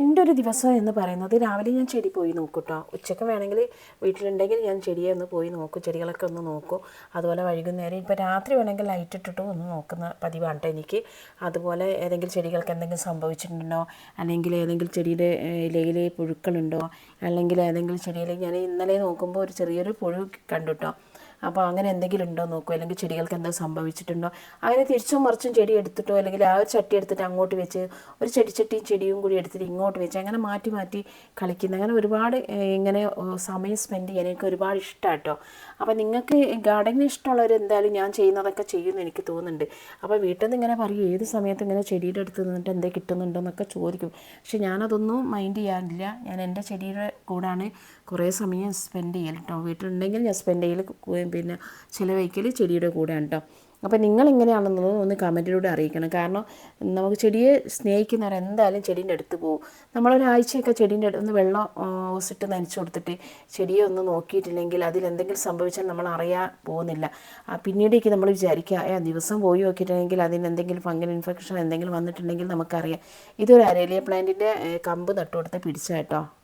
എന്റെ ഒരു ദിവസം എന്ന് പറയുന്നത് രാവിലെ ഞാൻ ചെടി പോയി നോക്കും കേട്ടോ ഉച്ചയ്ക്ക് വേണമെങ്കിൽ വീട്ടിലുണ്ടെങ്കിൽ ഞാൻ ചെടിയെ ഒന്ന് പോയി നോക്കും ചെടികളൊക്കെ ഒന്ന് നോക്കും. അതുപോലെ വൈകുന്നേരം ഇപ്പോൾ രാത്രി വേണമെങ്കിൽ ലൈറ്റ് ഇട്ടിട്ടും ഒന്ന് നോക്കുന്ന പതിവാണ് എനിക്ക്. അതുപോലെ ഏതെങ്കിലും ചെടികൾക്ക് എന്തെങ്കിലും സംഭവിച്ചിട്ടുണ്ടോ? അല്ലെങ്കിൽ ഏതെങ്കിലും ചെടിയുടെ ഇലയിൽ പുഴുക്കളുണ്ടോ? അല്ലെങ്കിൽ ഏതെങ്കിലും ചെടിയിൽ ഞാൻ ഇന്നലെ നോക്കുമ്പോൾ ഒരു ചെറിയൊരു പുഴു കണ്ടു കേട്ടോ അപ്പോൾ അങ്ങനെ എന്തെങ്കിലും ഉണ്ടോ നോക്കൂ. അല്ലെങ്കിൽ ചെടികൾക്ക് എന്തോ സംഭവിച്ചിട്ടുണ്ടോ. അങ്ങനെ തിരിച്ചും മറിച്ചും ചെടി എടുത്തിട്ടോ അല്ലെങ്കിൽ ആ ഒരു ചട്ടി എടുത്തിട്ട് അങ്ങോട്ട് വെച്ച് ഒരു ചെടിച്ചട്ടിയും ചെടിയും കൂടി എടുത്തിട്ട് ഇങ്ങോട്ട് വെച്ച് അങ്ങനെ മാറ്റി മാറ്റി കളിക്കുന്ന അങ്ങനെ ഒരുപാട് ഇങ്ങനെ സമയം സ്പെൻഡ് ചെയ്യാൻ എനിക്ക് ഒരുപാട് ഇഷ്ടമാണ് കേട്ടോ അപ്പോൾ നിങ്ങൾക്ക് ഗാർഡനിങ് ഇഷ്ടമുള്ളവർ എന്തായാലും ഞാൻ ചെയ്യുന്നതൊക്കെ ചെയ്യുമെന്ന് എനിക്ക് തോന്നുന്നുണ്ട്. അപ്പോൾ വീട്ടിൽ നിന്ന് ഇങ്ങനെ പറയും ഏത് സമയത്ത് ഇങ്ങനെ ചെടിയുടെ അടുത്ത് നിന്നിട്ട് എന്തേ കിട്ടുന്നുണ്ടോ എന്നൊക്കെ ചോദിക്കും. പക്ഷെ ഞാനതൊന്നും മൈൻഡ് ചെയ്യാറില്ല. ഞാൻ എന്റെ ചെടിയുടെ കൂടാണ് കുറേ സമയം സ്പെൻഡ് ചെയ്യൽ കേട്ടോ വീട്ടിലുണ്ടെങ്കിൽ ഞാൻ സ്പെൻഡ് ചെയ്യൽ പിന്നെ ചിലവഴിക്കൽ ചെടിയുടെ കൂടെയാണ് കേട്ടോ അപ്പോൾ നിങ്ങൾ എങ്ങനെയാണെന്നുള്ളത് ഒന്ന് കമന്റിലൂടെ അറിയിക്കണം. കാരണം നമുക്ക് ചെടിയെ സ്നേഹിക്കുന്നവർ എന്തായാലും ചെടീന്റെ അടുത്ത് പോകും. നമ്മളൊരാഴ്ചയൊക്കെ ചെടീന്റെ അടുത്ത് ഒന്ന് വെള്ളം ഓസിട്ട് നനച്ച് കൊടുത്തിട്ട് ചെടിയെ ഒന്ന് നോക്കിയിട്ടില്ലെങ്കിൽ അതിലെന്തെങ്കിലും സംഭവിച്ചാൽ നമ്മൾ അറിയാൻ പോകുന്നില്ല. ആ, പിന്നീടേക്ക് നമ്മൾ വിചാരിക്കുക ആ ദിവസം പോയി നോക്കിയിട്ടുണ്ടെങ്കിൽ അതിന് എന്തെങ്കിലും ഫംഗൽ ഇൻഫെക്ഷൻ എന്തെങ്കിലും വന്നിട്ടുണ്ടെങ്കിൽ നമുക്കറിയാം. ഇതൊരു അരേലിയ പ്ലാന്റിന്റെ കമ്പ് നട്ടുകൊടുത്ത് പിടിച്ച കേട്ടോ